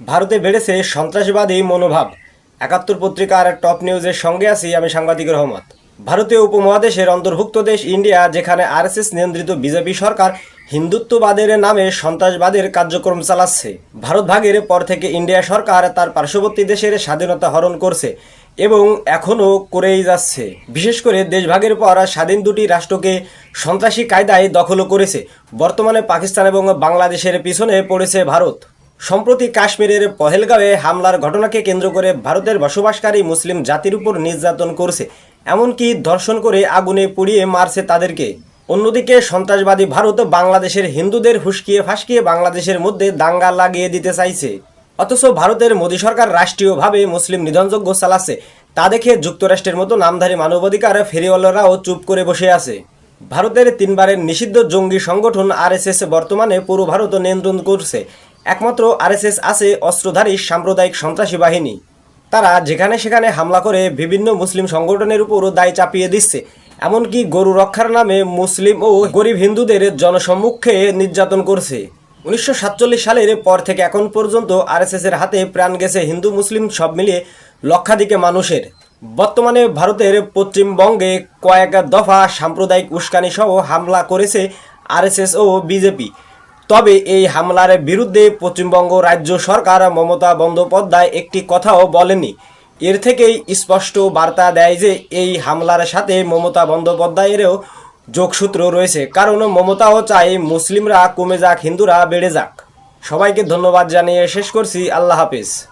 ভারতে বেড়েছে সন্ত্রাসবাদী মনোভাব। একাত্তর পত্রিকার টপ নিউজের সঙ্গে আছি আমি সাংবাদিক রহমত। ভারতীয় উপমহাদেশের অন্তর্ভুক্ত দেশ ইন্ডিয়া, যেখানে আরএসএস নিয়ন্ত্রিত বিজেপি সরকার হিন্দুত্ববাদের নামে সন্ত্রাসবাদের কার্যক্রম চালাচ্ছে। ভারত ভাগের পর থেকে ইন্ডিয়া সরকার তার পার্শ্ববর্তী দেশের স্বাধীনতা হরণ করছে এবং এখনও করেই যাচ্ছে। বিশেষ করে দেশভাগের পর স্বাধীন দুটি রাষ্ট্রকে সন্ত্রাসী কায়দায় দখল করেছে। বর্তমানে পাকিস্তান এবং বাংলাদেশের পিছনে পড়েছে ভারত। সম্প্রতি কাশ্মীরের পহেলগাঁওয়ে হামলার ঘটনাকে কেন্দ্র করে ভারতের বসবাসকারী মুসলিম জাতির উপর নির্যাতন করছে। এমনকি ধর্ষণ করে আগুনে পুড়িয়ে মারছে তাদেরকে। অন্যদিকে সন্ত্রাসবাদী ভারত বাংলাদেশের হিন্দুদের হুসকিয়ে ফাঁসকিয়ে বাংলাদেশের মধ্যে দাঙ্গা লাগিয়ে দিতে চাইছে। অথচ ভারতের মোদী সরকার রাষ্ট্রীয়ভাবে মুসলিম নিধনযজ্ঞ চালাচ্ছে। তা দেখে যুক্তরাষ্ট্রের মতো নামধারী মানবাধিকার ফেরিওয়ালারাও চুপ করে বসে আছে। ভারতের তিনবারের নিষিদ্ধ জঙ্গি সংগঠন আরএসএস বর্তমানে পুরো ভারত নিয়ন্ত্রণ করছে। একমাত্র আরএসএস আছে অস্ত্রধারী সাম্প্রদায়িক সন্ত্রাসী বাহিনী। তারা যেখানে সেখানে হামলা করে বিভিন্ন মুসলিম সংগঠনের উপর দায় চাপিয়ে দিচ্ছে। এমনকি গরু রক্ষার নামে মুসলিম ও গরিব হিন্দুদের জনসম্মুখে নির্যাতন করছে। উনিশশো সাতচল্লিশ সালের পর থেকে এখন পর্যন্ত আরএসএস এর হাতে প্রাণ গেছে হিন্দু মুসলিম সব মিলিয়ে লক্ষাধিকে মানুষের। বর্তমানে ভারতের পশ্চিমবঙ্গে কয়েক দফা সাম্প্রদায়িক উস্কানি সহ হামলা করেছে আরএসএস ও বিজেপি। তবে এই হামলার বিরুদ্ধে পশ্চিমবঙ্গ রাজ্য সরকার মমতা বন্দ্যোপাধ্যায় একটি কথাও বলেনি এর থেকেই স্পষ্ট বার্তা দেয় যে, এই হামলার সাথে মমতা বন্দ্যোপাধ্যায়েরও যোগসূত্র রয়েছে। কারণ মমতাও চাই মুসলিমরা কমে যাক, হিন্দুরা বেড়ে যাক। সবাইকে ধন্যবাদ জানিয়ে শেষ করছি। আল্লাহ হাফিজ।